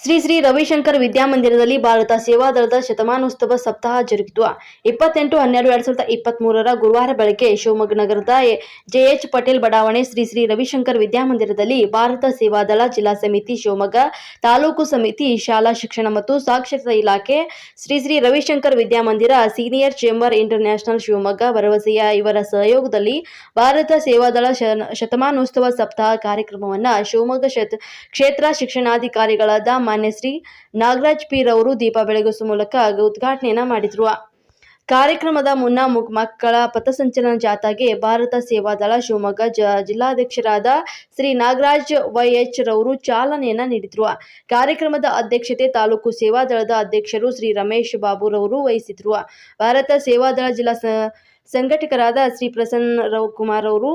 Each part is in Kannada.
ಶ್ರೀ ಶ್ರೀ ರವಿಶಂಕರ್ ವಿದ್ಯಾಮಂದಿರದಲ್ಲಿ ಭಾರತ ಸೇವಾದಳದ ಶತಮಾನೋತ್ಸವ ಸಪ್ತಾಹ ಜರುಗಿತು. ಇಪ್ಪತ್ತೆಂಟು, ಹನ್ನೆರಡು, ಎರಡ್ ಸಾವಿರದ ಇಪ್ಪತ್ತ್ ಮೂರರ ಗುರುವಾರ ಬೆಳಗ್ಗೆ ಶಿವಮೊಗ್ಗ ನಗರದ ಜೆಎಚ್ ಪಟೇಲ್ ಬಡಾವಣೆ ಶ್ರೀ ಶ್ರೀ ರವಿಶಂಕರ್ ವಿದ್ಯಾಮಂದಿರದಲ್ಲಿ ಭಾರತ ಸೇವಾದಳ ಜಿಲ್ಲಾ ಸಮಿತಿ, ಶಿವಮೊಗ್ಗ ತಾಲೂಕು ಸಮಿತಿ, ಶಾಲಾ ಶಿಕ್ಷಣ ಮತ್ತು ಸಾಕ್ಷರತಾ ಇಲಾಖೆ, Shri Shri Ravishankar Vidyamandir, senior chamber international Shivamogga ಭರವಸೆಯ ಇವರ ಸಹಯೋಗದಲ್ಲಿ ಭಾರತ ಸೇವಾದಳ ದಳ ಶತಮಾನೋತ್ಸವ ಸಪ್ತಾಹ ಕಾರ್ಯಕ್ರಮವನ್ನು ಶಿವಮೊಗ್ಗ ಕ್ಷೇತ್ರ ಶಿಕ್ಷಣಾಧಿಕಾರಿಗಳಾದ ಮಾನ್ಯ ಶ್ರೀ ನಾಗರಾಜ್ ಪೀರ್ ಅವರು ದೀಪ ಬೆಳಗಿಸುವ ಮೂಲಕ ಉದ್ಘಾಟನೆಯನ್ನ ಮಾಡಿದ್ರು. ಕಾರ್ಯಕ್ರಮದ ಮುನ್ನ ಮಕ್ಕಳ ಪಥಸಂಚಲನ ಜಾಥಾಗೆ ಭಾರತ ಸೇವಾದಳ ಶಿವಮೊಗ್ಗ ಜ ಜಿಲ್ಲಾಧ್ಯಕ್ಷರಾದ ಶ್ರೀ ನಾಗರಾಜ್ ವೈಎಚ್ ರವರು ಚಾಲನೆಯನ್ನ ನೀಡಿದ್ರು. ಕಾರ್ಯಕ್ರಮದ ಅಧ್ಯಕ್ಷತೆ ತಾಲೂಕು ಸೇವಾದಳದ ಅಧ್ಯಕ್ಷರು ಶ್ರೀ ರಮೇಶ್ ಬಾಬುರವರು ವಹಿಸಿದ್ರು. ಭಾರತ ಸೇವಾದಳ ಜಿಲ್ಲಾ ಸಂಘಟಕರಾದ ಶ್ರೀ ಪ್ರಸನ್ನ ರಾವ್ ಕುಮಾರ್ ಅವರು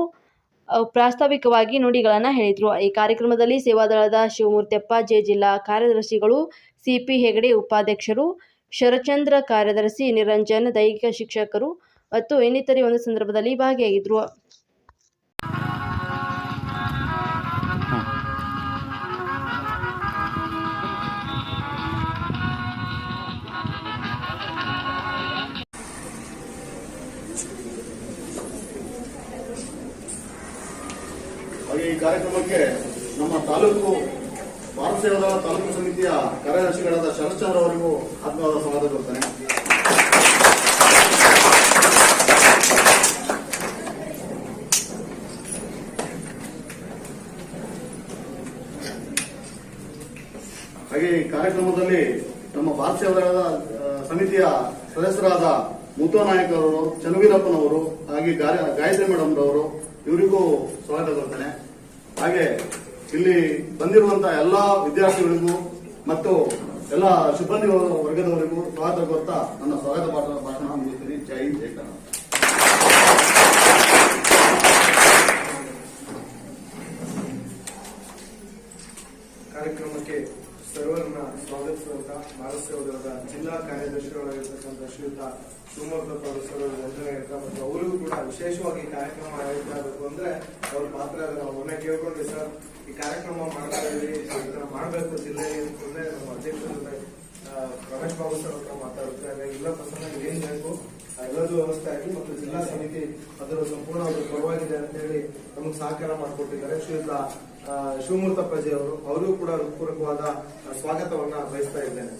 ಪ್ರಾಸ್ತಾವಿಕವಾಗಿ ನುಡಿಗಳನ್ನು ಹೇಳಿದರು. ಈ ಕಾರ್ಯಕ್ರಮದಲ್ಲಿ ಸೇವಾದಳದ ಶಿವಮೂರ್ತಿಯಪ್ಪ, ಜೆ ಜಿಲ್ಲಾ ಕಾರ್ಯದರ್ಶಿಗಳು, ಸಿಪಿ ಹೆಗಡೆ ಉಪಾಧ್ಯಕ್ಷರು ಶರಚಂದ್ರ ಕಾರ್ಯದರ್ಶಿ ನಿರಂಜನ್ ದೈಹಿಕ ಶಿಕ್ಷಕರು ಮತ್ತು ಇನ್ನಿತರೆ ಒಂದು ಸಂದರ್ಭದಲ್ಲಿ ಭಾಗಿಯಾಗಿದ್ದರು ಕಾರ್ಯಕ್ರಮಕ್ಕೆ ನಮ್ಮ ತಾಲೂಕು ಭಾರತ ಸೇವಾದಳ ತಾಲೂಕು ಸಮಿತಿಯ ಕಾರ್ಯದರ್ಶಿಗಳಾದ ಶರತ್ಚಂದ್ರ ಅವರಿಗೂ ಆತ್ಮವಾದ ಸ್ವಾಗತ ಕೊಡ್ತೇನೆ. ಹಾಗೆ ಈ ಕಾರ್ಯಕ್ರಮದಲ್ಲಿ ನಮ್ಮ ಭಾರತ ಸಮಿತಿಯ ಸದಸ್ಯರಾದ ಮುತ್ತು ನಾಯಕರವರು ಚನ್ನವೀರಪ್ಪನವರು, ಹಾಗೆ ಗಾಯ- ಗಾಯತ್ರಿ ಮೇಡಮ್ ರವರು ಇವರಿಗೂ ಸ್ವಾಗತ ಕೊಡ್ತೇನೆ. ಹಾಗೆ ಇಲ್ಲಿ ಬಂದಿರುವಂತ ಎಲ್ಲಾ ವಿದ್ಯಾರ್ಥಿಗಳಿಗೂ ಮತ್ತು ಎಲ್ಲ ಸಿಬ್ಬಂದಿ ವರ್ಗದವರಿಗೂ ಸ್ವಾಗತ ಕೊಡ್ತಾ ನನ್ನ ಸ್ವಾಗತ ಭಾಷಣ ಭಾಷಣ ಮುಗಿಸ್ತೀನಿ. ಜೈ ಜಯ ಕನ್ನಡ ಕಾರ್ಯಕ್ರಮಕ್ಕೆ ಸರ್ವರನ್ನ ಸ್ವಾಗತಿಸುವಂತ ಭಾರತ ಜಿಲ್ಲಾ ಕಾರ್ಯದರ್ಶಿಗಳಾಗಿರ್ತಕ್ಕಂಥ ಶ್ರೀಯುತ ಶಿವಮೊಗ್ಗ ಸರ್ ವಂದನೆ ಹೇಳ್ತಾ ಮತ್ತು ಅವರಿಗೂ ಕೂಡ ವಿಶೇಷವಾಗಿ ಕಾರ್ಯಕ್ರಮ ಆಯೋಜನೆ ಆಗಬೇಕು ಅಂದ್ರೆ ಅವ್ರ ಪಾತ್ರ ನಾವು ಮೊನ್ನೆ ಕೇಳ್ಕೊಂಡ್ವಿ ಸರ್, ಈ ಕಾರ್ಯಕ್ರಮ ಮಾಡ್ತಾ ಇದ್ರಿ ಮಾಡಬೇಕು ಜಿಲ್ಲೆಯಲ್ಲಿ ಅಂತಂದ್ರೆ ನಮ್ಮ ಅಧ್ಯಕ್ಷರ ರಮೇಶ್ ಬಾಬು ಸರ್ ಹತ್ರ ಮಾತಾಡುತ್ತೆ. ಇಲ್ಲ ಪ್ರಸನ್ನ ಏನ್ ಬೇಕು ಎಲ್ಲದೂ ವ್ಯವಸ್ಥೆ ಆಗಿ ಮತ್ತು ಜಿಲ್ಲಾ ಸಮಿತಿ ಅದರ ಸಂಪೂರ್ಣ ಅದ್ರ ಪರವಾಗಿದೆ ಅಂತ ಹೇಳಿ ನಮಗೆ ಸಹಕಾರ ಮಾಡಿಕೊಟ್ಟಿದ್ದಾರೆ. ಶ್ರೀಯುತ ಆ, ಶಿವಮೂರ್ತಪ್ಪಜಿ ಅವರು ಅವರಿಗೂ ಕೂಡ ಹೃತ್ಪೂರ್ವಕವಾದ ಸ್ವಾಗತವನ್ನ ಬಯಸ್ತಾ ಇದ್ದೇನೆ.